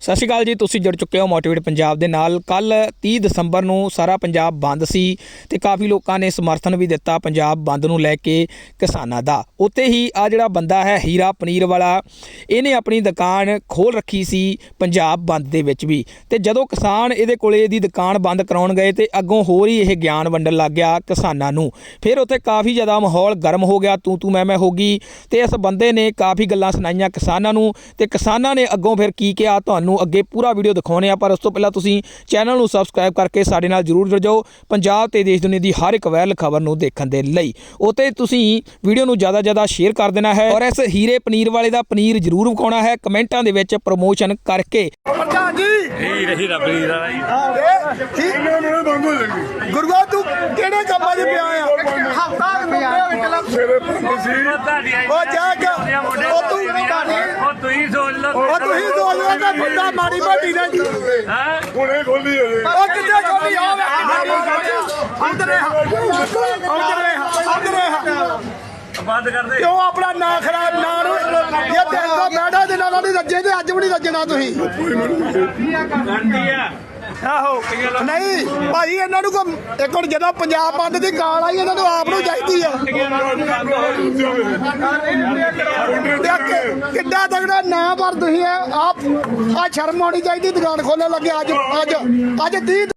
ਸਤਿ ਸ਼੍ਰੀ ਅਕਾਲ ਜੀ, ਤੁਸੀਂ ਜੁੜ ਚੁੱਕੇ ਹੋ ਮੋਟੀਵੇਟ ਪੰਜਾਬ ਦੇ ਨਾਲ। ਕੱਲ 30 ਦਸੰਬਰ ਨੂੰ ਸਾਰਾ ਪੰਜਾਬ ਬੰਦ ਸੀ ਤੇ ਕਾਫੀ ਲੋਕਾਂ ਨੇ ਸਮਰਥਨ ਵੀ ਦਿੱਤਾ ਪੰਜਾਬ ਬੰਦ ਨੂੰ ਲੈ ਕੇ ਕਿਸਾਨਾਂ ਦਾ। ਉੱਤੇ ਹੀ ਆ ਜਿਹੜਾ ਬੰਦਾ ਹੈ, ਹੀਰਾ ਪਨੀਰ ਵਾਲਾ, ਇਹਨੇ ਆਪਣੀ ਦੁਕਾਨ ਖੋਲ ਰੱਖੀ ਸੀ ਪੰਜਾਬ ਬੰਦ ਦੇ ਵਿੱਚ ਵੀ। ਤੇ ਜਦੋਂ ਕਿਸਾਨ ਇਹਦੇ ਕੋਲੇ ਇਹਦੀ ਦੁਕਾਨ ਬੰਦ ਕਰਾਉਣ ਗਏ ਤੇ ਅੱਗੋਂ ਹੋਰ ਹੀ ਇਹ ਗਿਆਨ ਵੰਡਣ ਲੱਗ ਗਿਆ ਕਿਸਾਨਾਂ ਨੂੰ। ਫਿਰ ਉੱਥੇ ਕਾਫੀ ਜ਼ਿਆਦਾ ਮਾਹੌਲ ਗਰਮ ਹੋ ਗਿਆ, ਤੂੰ ਤੂੰ ਮੈਂ ਮੈਂ ਹੋ ਗਈ। ਤੇ ਇਸ ਬੰਦੇ ਨੇ ਕਾਫੀ ਗੱਲਾਂ ਸੁਣਾਈਆਂ ਕਿਸਾਨਾਂ ਨੂੰ ਤੇ ਕਿਸਾਨਾਂ ਨੇ ਅੱਗੋਂ ਫਿਰ ਕੀ ਕਿਹਾ, ਤੁਹਾਨੂੰ ਅੱਗੇ ਪੂਰਾ ਵੀਡੀਓ ਦਿਖਾਉਣੇ ਆ ਪਰ ਉਸ ਤੋਂ ਪਹਿਲਾਂ ਤੁਸੀਂ ਚੈਨਲ ਨੂੰ ਸਬਸਕ੍ਰਾਈਬ ਕਰਕੇ ਸਾਡੇ ਨਾਲ ਜਰੂਰ ਜੁੜ ਜਾਓ ਪੰਜਾਬ ਤੇ ਦੇਸ਼ ਦੁਨੀਆ ਦੀ ਹਰ ਇੱਕ ਵਾਇਰਲ ਖਬਰ ਨੂੰ ਦੇਖਣ ਦੇ ਲਈ। ਉਤੇ ਤੁਸੀਂ ਵੀਡੀਓ ਨੂੰ ਜ਼ਿਆਦਾ ਜ਼ਿਆਦਾ ਸ਼ੇਅਰ ਕਰ ਦੇਣਾ ਹੈ ਔਰ ਇਸ ਹੀਰੇ ਪਨੀਰ ਵਾਲੇ ਦਾ ਪਨੀਰ ਜਰੂਰ ਵਿਖਾਉਣਾ ਹੈ ਕਮੈਂਟਾਂ ਦੇ ਵਿੱਚ ਪ੍ਰੋਮੋਸ਼ਨ ਕਰਕੇ। ਪ੍ਰਧਾਨ ਜੀ ਹੀ ਰਹੀ ਰੱਬ ਦੀ ਦਾ ਜੀ। ਇਹ ਠੀਕ। ਗੁਰੂਆ ਤੂੰ ਕਿਹੜੇ ਕੰਮਾਂ 'ਚ ਪਿਆ ਆ? ਹਫਤਾ ਪਿਆ ਤੁਹਾਡੀ ਉਹ ਜਾ ਉਹ ਤੂੰ ਉਹ ਤੁਸੀਂ ਸੋਚ ਲਓ ਉਹ ਤੁਸੀਂ ਸੋਚਦੇ ਕਿ ਬੰਦਾ ਮਾੜੀ ਮੋਟੀ ਨਾ ਹੈ ਹੁਣੇ ਖੋਲੀ ਹੋਏ ਉਹ ਕਿੱਥੇ ਖੋਲੀ? ਆਵੇ ਅੰਦਰ ਅੰਦਰ ਅੰਦਰ ਬੰਦ ਕਰ ਦੇ। ਕਿਉਂ ਆਪਣਾ ਨਾਂ ਖਰਾਬ ਨਾਂ ਨੂੰ ਇਹ ਦਿਨ ਤੋਂ ਬੈਠਾ ਦੇ ਨਾਲ ਨਹੀਂ ਰੱਜੇ ਤੇ ਅੱਜ ਵੀ ਨਹੀਂ ਰੱਜਣਾ ਤੁਸੀਂ। ਗੰਦੀ ਆ। ਆਹੋ। ਨਹੀਂ ਭਾਈ ਇਹਨਾਂ ਨੂੰ ਕੋ ਇੱਕ ਹੁਣ ਜਦੋਂ ਪੰਜਾਬ ਬੰਦ ਦੀ ਕਾਲ ਆਈ ਇਹਨਾਂ ਨੂੰ ਆਪ ਨੂੰ ਚਾਹੀਦੀ ਆ। ਕਿ- ਕਿੱਡਾ ਤਗੜਾ ਨਾਂ ਪਰ ਤੁਸੀਂ ਆਪ ਆ ਸ਼ਰਮ ਆਉਣੀ ਚਾਹੀਦੀ, ਦੁਕਾਨ ਖੋਲਣ ਲੱਗੇ ਅੱਜ ਅੱਜ ਅੱਜ 30